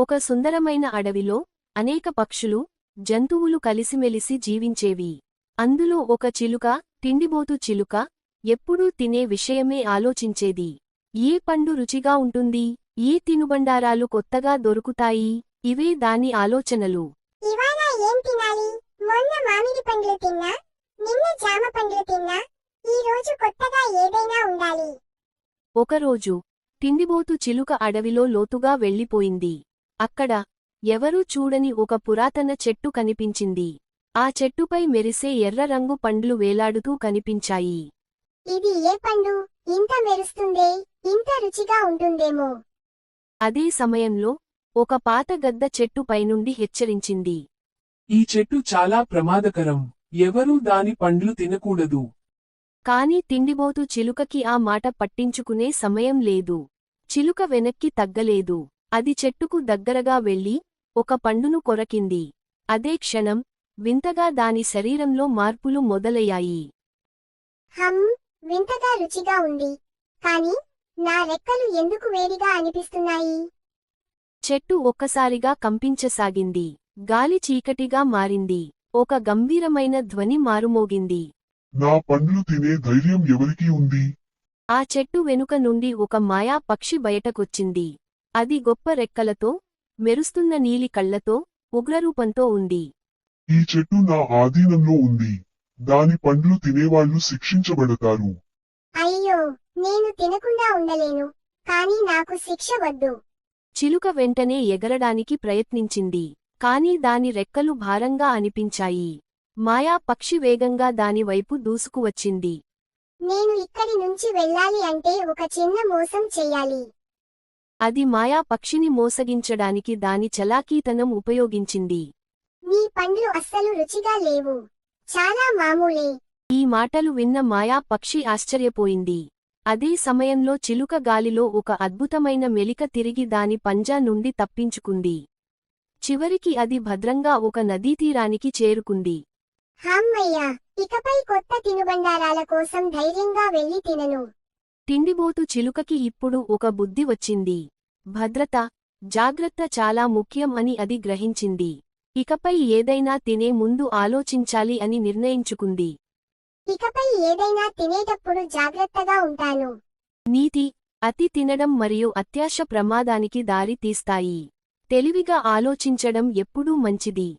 ఒక సుందరమైన అడవిలో అనేక పక్షులు జంతువులు కలిసిమెలిసి జీవించేవి. అందులో ఒక చిలుక తిండిబోతు చిలుక ఎప్పుడూ తినే విషయమే ఆలోచించేది. ఏ పండు రుచిగా ఉంటుంది ఏ తినుబండారాలు కొత్తగా దొరుకుతాయి ఇవే దాని ఆలోచనలు. ఇవాళ ఏం తినాలి? మొన్న మామిడి పండ్లు తిన్నా నిన్న జామ పండ్లు తిన్నా ఈ రోజు కొత్తగా ఏదైనా ఉండాలి. ఒకరోజు తిండిబోతు చిలుక అడవిలో లోతుగా వెళ్ళిపోయింది. అక్కడ ఎవరూ చూడని ఒక పురాతన చెట్టు కనిపించింది. ఆ చెట్టుపై మెరిసే ఎర్ర రంగు పండ్లు వేలాడుతూ కనిపించాయి. ఇది ఏ పండు? ఇంత మెరుస్తుందే ఇంత రుచిగా ఉంటుందేమో. అదే సమయంలో ఒక పాత గద్ద చెట్టు పైనుండి హెచ్చరించింది. ఈ చెట్టు చాలా ప్రమాదకరం ఎవరూ దాని పండ్లు తినకూడదు. కాని తిండిబోతు చిలుకకి ఆ మాట పట్టించుకునే సమయం లేదు. చిలుక వెనక్కి తగ్గలేదు. అది చెట్టుకు దగ్గరగా వెళ్ళి ఒక పండును కొరకింది. అదే క్షణం వింతగా దాని శరీరంలో మార్పులు మొదలయ్యాయి. హమ్ వింతగా రుచిగా ఉంది. కాని నా రెక్కలు ఎందుకు వేడిగా అనిపిస్తున్నాయి? చెట్టు ఒక్కసారిగా కంపించసాగింది. గాలి చీకటిగా మారింది. ఒక గంభీరమైన ధ్వని మారుమోగింది. నా పండ్లు తినే ధైర్యం ఎవరికి ఉంది? ఆ చెట్టు వెనుక నుండి ఒక మాయా పక్షి బయటకొచ్చింది. అది గొప్ప రెక్కలతో మెరుస్తున్న నీలి కళ్ళతో ఉగ్రరూపంతో ఉంది. ఈ చెట్టు నా ఆధీనంలో ఉంది. దాని పండ్లు తినేవాళ్ళు శిక్షించబడతారు. అయ్యో నేను తినకుండా ఉండలేను కాని నాకు శిక్ష వద్దు. చిలుక వెంటనే ఎగరడానికి ప్రయత్నించింది కాని దాని రెక్కలు భారంగా అనిపించాయి. మాయా పక్షి వేగంగా దానివైపు దూసుకువచ్చింది. నేను ఇక్కడి నుంచి వెళ్ళాలి అంటే ఒక చిన్న మోసం చెయ్యాలి అది మాయా పక్షిని మోసగించడానికి దాని చలాకీతనం ఉపయోగించింది. నీ పండ్లు అస్సలు రుచిగా లేవు. చాలా మామూలే. ఈ మాటలు విన్న మాయా పక్షి ఆశ్చర్యపోయింది. అదే సమయంలో చిలుక గాలిలో ఒక అద్భుతమైన మెలిక తిరిగి దాని పంజా నుండి తప్పించుకుంది. చివరికి అది భద్రంగా ఒక నదీతీరానికి చేరుకుంది. హమ్మయ్యా ఇకపై కొత్త తినుబండారాల కోసం ధైర్యంగా వెళ్ళి తినను. తిండిబోతు చిలుకకి ఇప్పుడు ఒక బుద్ధి వచ్చింది. భద్రత జాగ్రత్త చాలా ముఖ్యం అని అది గ్రహించింది. ఇకపై ఏదైనా తినే ముందు ఆలోచించాలి అని నిర్ణయించుకుంది. ఇకపై ఏదైనా తినేటప్పుడు జాగ్రత్తగా ఉంటాను. నీతి అతి తినడం మరియు అత్యాశ ప్రమాదానికి దారి తీస్తాయి. తెలివిగా ఆలోచించడం ఎప్పుడూ మంచిది.